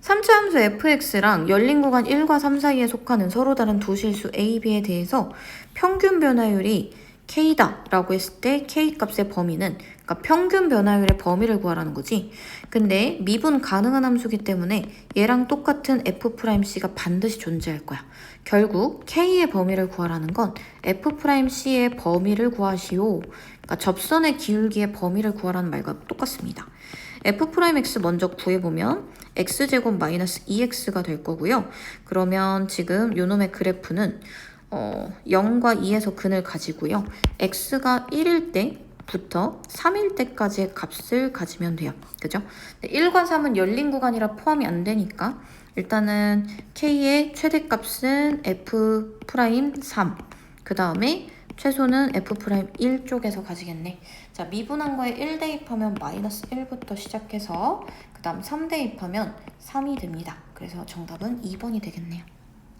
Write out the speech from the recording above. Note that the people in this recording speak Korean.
3차 함수 fx랑 열린 구간 1과 3 사이에 속하는 서로 다른 두 실수 a, b에 대해서 평균 변화율이 k다 라고 했을 때 k 값의 범위는 그러니까 평균 변화율의 범위를 구하라는 거지. 근데 미분 가능한 함수기 때문에 얘랑 똑같은 f'c가 반드시 존재할 거야. 결국 k의 범위를 구하라는 건 f'c의 범위를 구하시오. 그러니까 접선의 기울기의 범위를 구하라는 말과 똑같습니다. f'x 먼저 구해보면 x제곱 마이너스 2x가 될 거고요. 그러면 지금 요놈의 그래프는 어, 0과 2에서 근을 가지고요. x가 1일 때 부터 3일 때까지의 값을 가지면 돼요. 그죠? 1과 3은 열린 구간이라 포함이 안 되니까 일단은 k의 최대값은 f'3 그 다음에 최소는 f'1 쪽에서 가지겠네. 자, 미분한 거에 1 대입하면 마이너스 1부터 시작해서 그 다음 3 대입하면 3이 됩니다. 그래서 정답은 2번이 되겠네요.